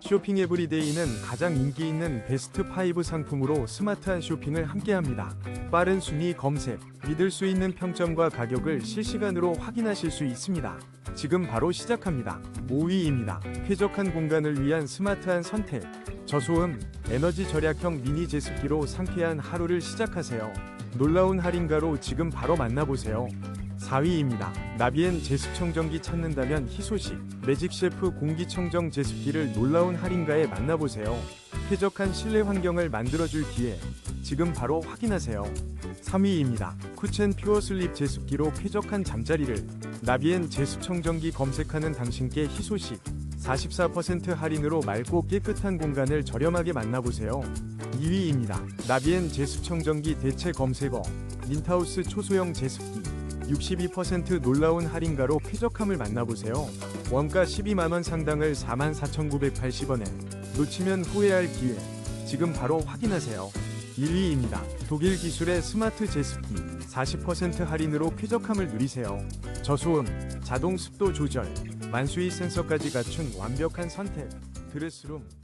쇼핑 에브리데이는 가장 인기 있는 베스트 5 상품으로 스마트한 쇼핑을 함께합니다. 빠른 순위 검색, 믿을 수 있는 평점과 가격을 실시간으로 확인하실 수 있습니다. 지금 바로 시작합니다. 5위입니다. 쾌적한 공간을 위한 스마트한 선택. 저소음, 에너지 절약형 미니 제습기로 상쾌한 하루를 시작하세요. 놀라운 할인가로 지금 바로 만나보세요. 4위입니다. 나비엔 제습청정기 찾는다면 희소식 매직셰프 공기청정 제습기를 놀라운 할인가에 만나보세요. 쾌적한 실내 환경을 만들어줄 기회 지금 바로 확인하세요. 3위입니다. 쿠첸 퓨어 슬립 제습기로 쾌적한 잠자리를 나비엔 제습청정기 검색하는 당신께 희소식 44% 할인으로 맑고 깨끗한 공간을 저렴하게 만나보세요. 2위입니다. 나비엔 제습청정기 대체 검색어 린타우스 초소형 제습기 62% 놀라운 할인가로 쾌적함을 만나보세요. 원가 12만원 상당을 44,980원에 놓치면 후회할 기회. 지금 바로 확인하세요. 1위입니다. 독일 기술의 스마트 제습기 40% 할인으로 쾌적함을 누리세요. 저소음, 자동 습도 조절, 만수위 센서까지 갖춘 완벽한 선택. 드레스룸